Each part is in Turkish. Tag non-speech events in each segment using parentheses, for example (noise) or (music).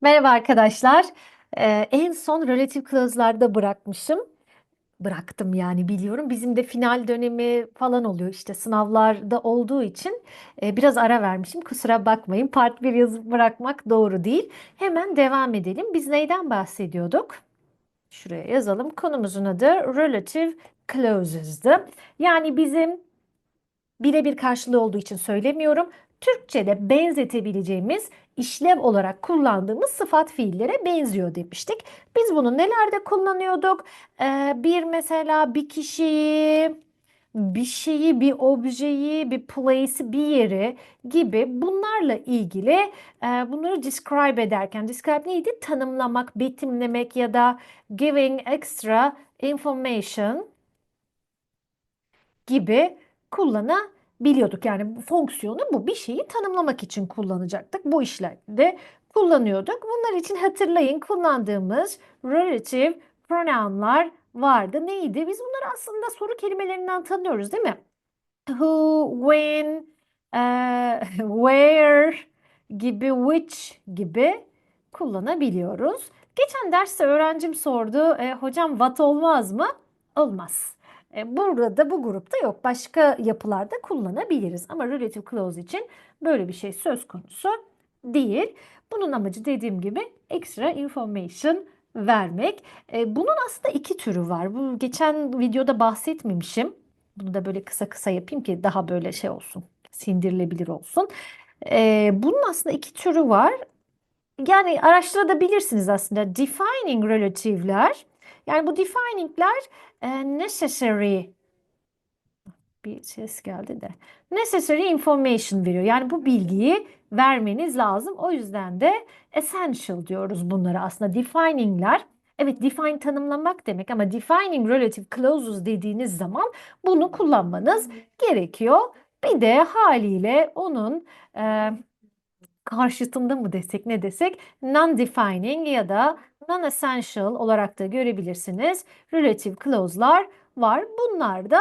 Merhaba arkadaşlar. Ee, en son relative clause'larda bırakmışım. Bıraktım yani biliyorum. Bizim de final dönemi falan oluyor işte sınavlarda olduğu için e, biraz ara vermişim. Kusura bakmayın. Part 1 yazıp bırakmak doğru değil. Hemen devam edelim. Biz neyden bahsediyorduk? Şuraya yazalım. Konumuzun adı relative clauses'dı. Yani bizim birebir karşılığı olduğu için söylemiyorum. Türkçe'de benzetebileceğimiz işlev olarak kullandığımız sıfat fiillere benziyor demiştik. Biz bunu nelerde kullanıyorduk? Ee, bir mesela bir kişiyi, bir şeyi, bir objeyi, bir place'i, bir yeri gibi bunlarla ilgili e, bunları describe ederken, describe neydi? Tanımlamak, betimlemek ya da giving extra information gibi kullanabiliyorduk. Yani fonksiyonu bu bir şeyi tanımlamak için kullanacaktık. Bu işlerde kullanıyorduk. Bunlar için hatırlayın kullandığımız relative pronounlar vardı. Neydi? Biz bunları aslında soru kelimelerinden tanıyoruz, değil mi? Who, when, eee, (laughs) where gibi, which gibi kullanabiliyoruz. Geçen derste öğrencim sordu, "E, hocam what olmaz mı? Olmaz. E, burada bu grupta yok. Başka yapılarda kullanabiliriz. Ama relative clause için böyle bir şey söz konusu değil. Bunun amacı dediğim gibi extra information vermek. E, bunun aslında iki türü var. Bu geçen videoda bahsetmemişim. Bunu da böyle kısa kısa yapayım ki daha böyle şey olsun, sindirilebilir olsun. E, bunun aslında iki türü var. Yani araştırabilirsiniz aslında. Defining relative'ler. Yani bu defining'ler e, necessary bir ses geldi de. Necessary information veriyor. Yani bu bilgiyi vermeniz lazım. O yüzden de essential diyoruz bunlara. Aslında defining'ler Evet, define tanımlamak demek ama defining relative clauses dediğiniz zaman bunu kullanmanız gerekiyor. Bir de haliyle onun e, karşıtında mı desek ne desek non-defining ya da non-essential olarak da görebilirsiniz. Relative clause'lar var. Bunlar da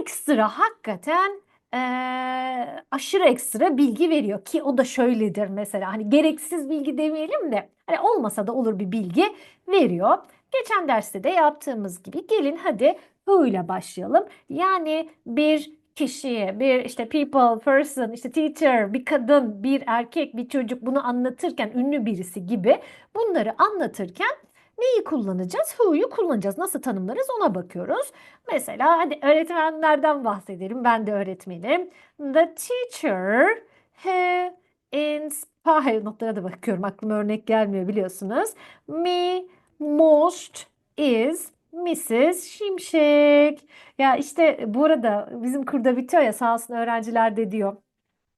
ekstra hakikaten eee, aşırı ekstra bilgi veriyor ki o da şöyledir mesela hani gereksiz bilgi demeyelim de hani olmasa da olur bir bilgi veriyor. Geçen derste de yaptığımız gibi gelin hadi who başlayalım. Yani bir kişiye, bir işte people, person, işte teacher, bir kadın, bir erkek, bir çocuk bunu anlatırken ünlü birisi gibi bunları anlatırken neyi kullanacağız? Who'yu kullanacağız. Nasıl tanımlarız ona bakıyoruz. Mesela hadi öğretmenlerden bahsedelim. Ben de öğretmenim. The teacher who inspired notlara da bakıyorum. Aklıma örnek gelmiyor biliyorsunuz. Me most is Mrs. Şimşek. Ya işte bu arada bizim kurda bitiyor ya sağ olsun öğrenciler de diyor.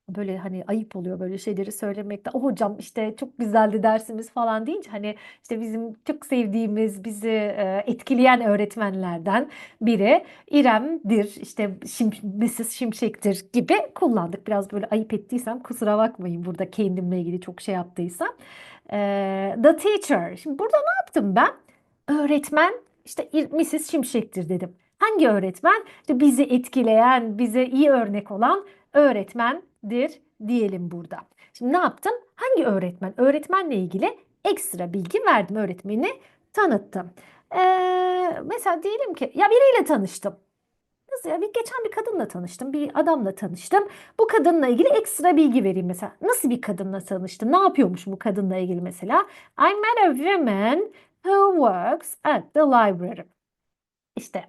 Böyle hani ayıp oluyor böyle şeyleri söylemekte. O hocam işte çok güzeldi dersimiz falan deyince hani işte bizim çok sevdiğimiz bizi e, etkileyen öğretmenlerden biri İrem'dir işte Şim, Mrs. Şimşek'tir gibi kullandık. Biraz böyle ayıp ettiysem kusura bakmayın burada kendimle ilgili çok şey yaptıysam. E, the teacher. Şimdi burada ne yaptım ben? Öğretmen işte Mrs. Şimşek'tir dedim. Hangi öğretmen? İşte bizi etkileyen, bize iyi örnek olan öğretmendir diyelim burada. Şimdi ne yaptım? Hangi öğretmen? Öğretmenle ilgili ekstra bilgi verdim. Öğretmeni tanıttım. Ee, mesela diyelim ki ya biriyle tanıştım. Nasıl ya? Bir, geçen bir kadınla tanıştım, bir adamla tanıştım. Bu kadınla ilgili ekstra bilgi vereyim mesela. Nasıl bir kadınla tanıştım? Ne yapıyormuş bu kadınla ilgili mesela? I met a woman who works at the library. İşte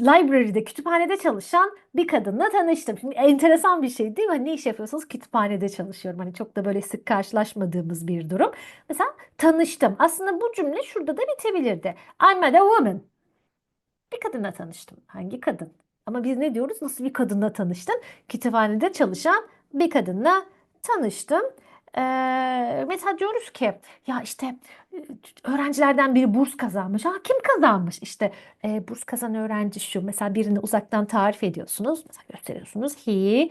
library'de, kütüphanede çalışan bir kadınla tanıştım. Şimdi enteresan bir şey değil mi? Hani ne iş yapıyorsunuz? Kütüphanede çalışıyorum. Hani çok da böyle sık karşılaşmadığımız bir durum. Mesela tanıştım. Aslında bu cümle şurada da bitebilirdi. I met a woman. Bir kadınla tanıştım. Hangi kadın? Ama biz ne diyoruz? Nasıl bir kadınla tanıştın? Kütüphanede çalışan bir kadınla tanıştım. Mesela diyoruz ki ya işte öğrencilerden biri burs kazanmış. Ha, kim kazanmış? İşte e, burs kazanan öğrenci şu. Mesela birini uzaktan tarif ediyorsunuz. Mesela gösteriyorsunuz. He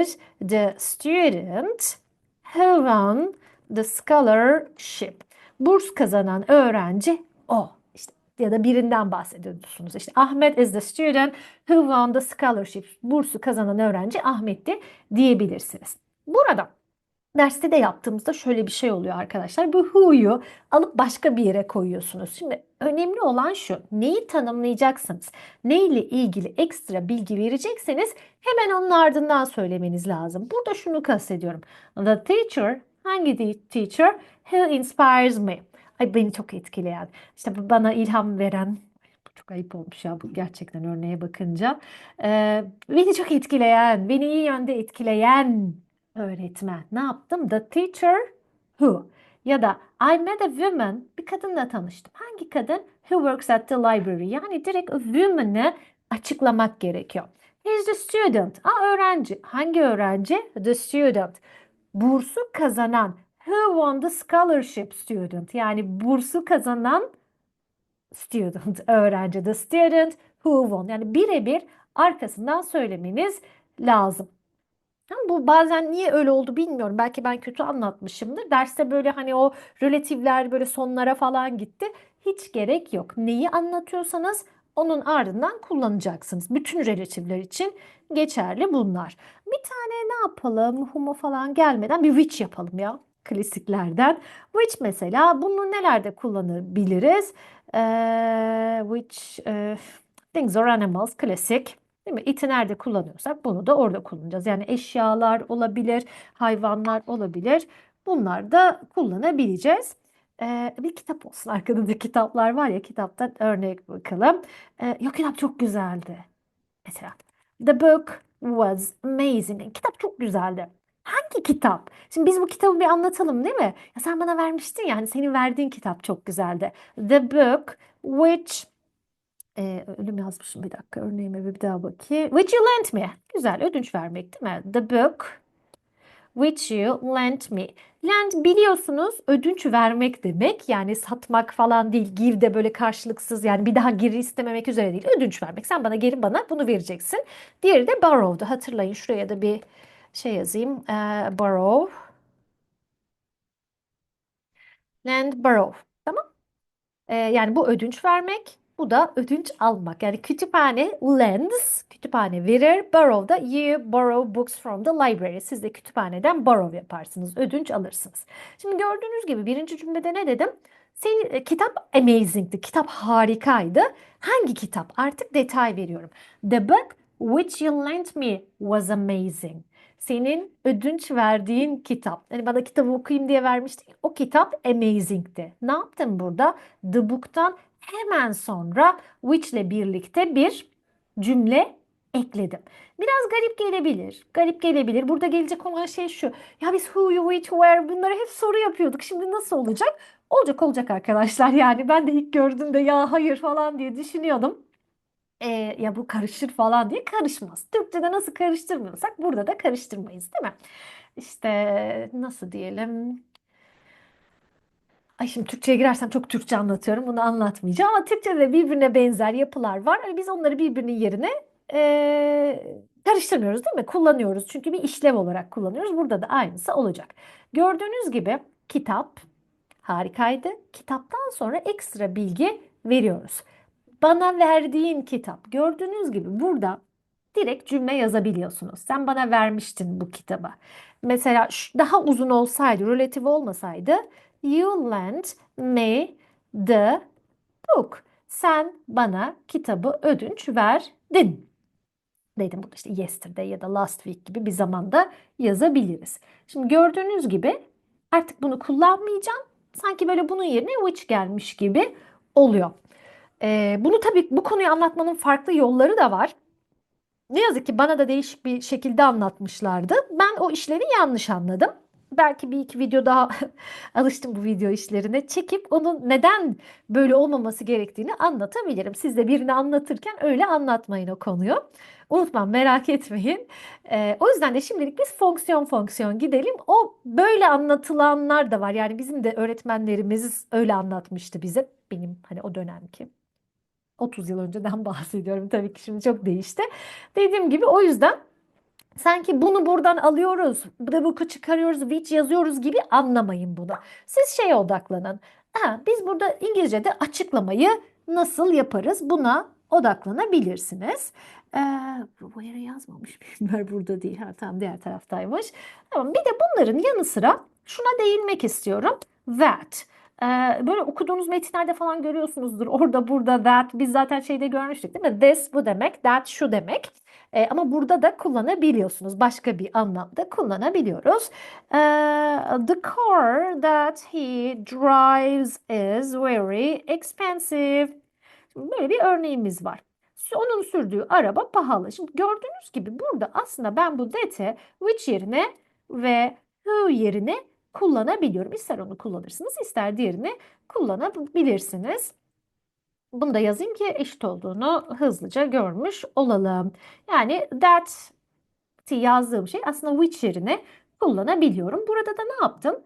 is the student who won the scholarship. Burs kazanan öğrenci o. İşte ya da birinden bahsediyorsunuz. İşte Ahmet is the student who won the scholarship. Bursu kazanan öğrenci Ahmet'ti diyebilirsiniz. Burada Derste de yaptığımızda şöyle bir şey oluyor arkadaşlar. Bu who'yu alıp başka bir yere koyuyorsunuz. Şimdi önemli olan şu. Neyi tanımlayacaksınız? Neyle ilgili ekstra bilgi verecekseniz hemen onun ardından söylemeniz lazım. Burada şunu kastediyorum. The teacher, hangi teacher? Who inspires me? Ay beni çok etkileyen. İşte bana ilham veren. Bu çok ayıp olmuş ya bu gerçekten örneğe bakınca. Ee, beni çok etkileyen, beni iyi yönde etkileyen öğretmen. Ne yaptım? The teacher who ya da I met a woman bir kadınla tanıştım. Hangi kadın? Who works at the library. Yani direkt woman'ı açıklamak gerekiyor. He's the student. Aa, öğrenci. Hangi öğrenci? The student. Bursu kazanan. Who won the scholarship student. Yani bursu kazanan student, (laughs) öğrenci. The student who won. Yani birebir arkasından söylemeniz lazım. Ama bu bazen niye öyle oldu bilmiyorum. Belki ben kötü anlatmışımdır. Derste böyle hani o relatifler böyle sonlara falan gitti. Hiç gerek yok. Neyi anlatıyorsanız onun ardından kullanacaksınız. Bütün relatifler için geçerli bunlar. Bir tane ne yapalım? Humo falan gelmeden bir which yapalım ya. Klasiklerden. Which mesela bunu nelerde kullanabiliriz? Ee, which e, things or animals klasik. Değil mi? It'i nerede kullanıyorsak bunu da orada kullanacağız. Yani eşyalar olabilir, hayvanlar olabilir. Bunlar da kullanabileceğiz. Ee, bir kitap olsun. (laughs) Arkada da kitaplar var ya kitaptan örnek bakalım. Ee, yok kitap çok güzeldi. Mesela The book was amazing. Kitap çok güzeldi. Hangi kitap? Şimdi biz bu kitabı bir anlatalım değil mi? Ya sen bana vermiştin ya hani senin verdiğin kitap çok güzeldi. The book which ee, ölüm yazmışım bir dakika örneğime bir daha bakayım. Which you lent me. Güzel ödünç vermek değil mi? The book which you lent me. Lend biliyorsunuz ödünç vermek demek. Yani satmak falan değil. Give de böyle karşılıksız yani bir daha geri istememek üzere değil. Ödünç vermek. Sen bana geri bana bunu vereceksin. Diğeri de borrow'du. Hatırlayın şuraya da bir şey yazayım. Ee, borrow. Lend, borrow. Tamam. Ee, yani bu ödünç vermek, bu da ödünç almak. Yani kütüphane lends, kütüphane verir. Borrow da you borrow books from the library. Siz de kütüphaneden borrow yaparsınız, ödünç alırsınız. Şimdi gördüğünüz gibi birinci cümlede ne dedim? Senin, e, kitap amazing'ti, kitap harikaydı. Hangi kitap? Artık detay veriyorum. The book which you lent me was amazing. Senin ödünç verdiğin kitap. Hani bana kitabı okuyayım diye vermiştin. O kitap amazing'ti. Ne yaptım burada? The book'tan hemen sonra which ile birlikte bir cümle ekledim. Biraz garip gelebilir. Garip gelebilir. Burada gelecek olan şey şu. Ya biz who, you, which, where bunları hep soru yapıyorduk. Şimdi nasıl olacak? Olacak olacak arkadaşlar. Yani ben de ilk gördüğümde ya hayır falan diye düşünüyordum. E, ya bu karışır falan diye karışmaz. Türkçe'de nasıl karıştırmıyorsak burada da karıştırmayız değil mi? İşte nasıl diyelim? Ay şimdi Türkçe'ye girersem çok Türkçe anlatıyorum. Bunu anlatmayacağım ama Türkçe'de de birbirine benzer yapılar var. Hani biz onları birbirinin yerine e, karıştırmıyoruz değil mi? Kullanıyoruz. Çünkü bir işlev olarak kullanıyoruz. Burada da aynısı olacak. Gördüğünüz gibi kitap harikaydı. Kitaptan sonra ekstra bilgi veriyoruz. Bana verdiğin kitap. Gördüğünüz gibi burada direkt cümle yazabiliyorsunuz. Sen bana vermiştin bu kitabı. Mesela daha uzun olsaydı, relatif olmasaydı You lent me the book. Sen bana kitabı ödünç verdin. Dedim burada işte yesterday ya da last week gibi bir zamanda yazabiliriz. Şimdi gördüğünüz gibi artık bunu kullanmayacağım. Sanki böyle bunun yerine which gelmiş gibi oluyor. Ee, bunu tabii bu konuyu anlatmanın farklı yolları da var. Ne yazık ki bana da değişik bir şekilde anlatmışlardı. Ben o işlevi yanlış anladım. Belki bir iki video daha (laughs) alıştım bu video işlerine çekip onun neden böyle olmaması gerektiğini anlatabilirim. Siz de birini anlatırken öyle anlatmayın o konuyu. Unutmam merak etmeyin. Ee, o yüzden de şimdilik biz fonksiyon fonksiyon gidelim. O böyle anlatılanlar da var. Yani bizim de öğretmenlerimiz öyle anlatmıştı bize. Benim hani o dönemki. 30 yıl önceden (laughs) bahsediyorum. Tabii ki şimdi çok değişti. Dediğim gibi o yüzden sanki bunu buradan alıyoruz, book'u çıkarıyoruz, which yazıyoruz gibi anlamayın bunu. Siz şeye odaklanın. Ha, biz burada İngilizce'de açıklamayı nasıl yaparız? Buna odaklanabilirsiniz. Ee, bu yere yazmamış filmler (laughs) burada değil. Ha, tam diğer taraftaymış. Tamam. Bir de bunların yanı sıra şuna değinmek istiyorum. That. Böyle okuduğunuz metinlerde falan görüyorsunuzdur. (laughs) Orada burada that. Biz zaten şeyde görmüştük değil mi? This bu demek. That şu demek. Ee, ama burada da kullanabiliyorsunuz. Başka bir anlamda kullanabiliyoruz. Ee, the car that he drives is very expensive. Böyle bir örneğimiz var. Onun sürdüğü araba pahalı. Şimdi gördüğünüz gibi burada aslında ben bu that'e which yerine ve who yerine kullanabiliyorum. İster onu kullanırsınız, ister diğerini kullanabilirsiniz. Bunu da yazayım ki eşit olduğunu hızlıca görmüş olalım. Yani that yazdığım şey aslında which yerine kullanabiliyorum. Burada da ne yaptım?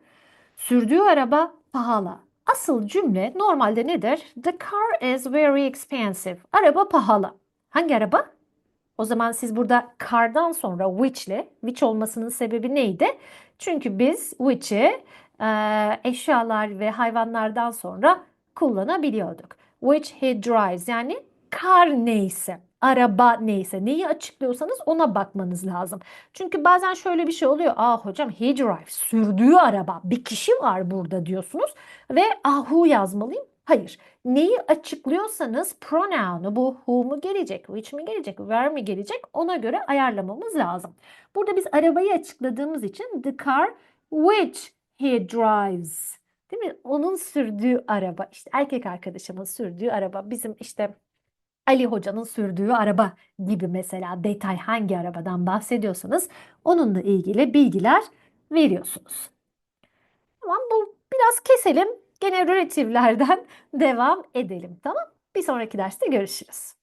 Sürdüğü araba pahalı. Asıl cümle normalde nedir? The car is very expensive. Araba pahalı. Hangi araba? O zaman siz burada car'dan sonra which'le, which olmasının sebebi neydi? Çünkü biz which'i e, eşyalar ve hayvanlardan sonra kullanabiliyorduk. Which he drives yani car neyse, araba neyse, neyi açıklıyorsanız ona bakmanız lazım. Çünkü bazen şöyle bir şey oluyor. Aa hocam he drives, sürdüğü araba, bir kişi var burada diyorsunuz ve ah who yazmalıyım. Hayır. Neyi açıklıyorsanız pronoun'u bu who mu gelecek, which mi gelecek, where mi gelecek ona göre ayarlamamız lazım. Burada biz arabayı açıkladığımız için the car which he drives. Değil mi? Onun sürdüğü araba. İşte erkek arkadaşımın sürdüğü araba. Bizim işte Ali Hoca'nın sürdüğü araba gibi mesela detay hangi arabadan bahsediyorsanız onunla ilgili bilgiler veriyorsunuz. Tamam bu biraz keselim. Gene relatiflerden (laughs) devam edelim. Tamam? Bir sonraki derste görüşürüz.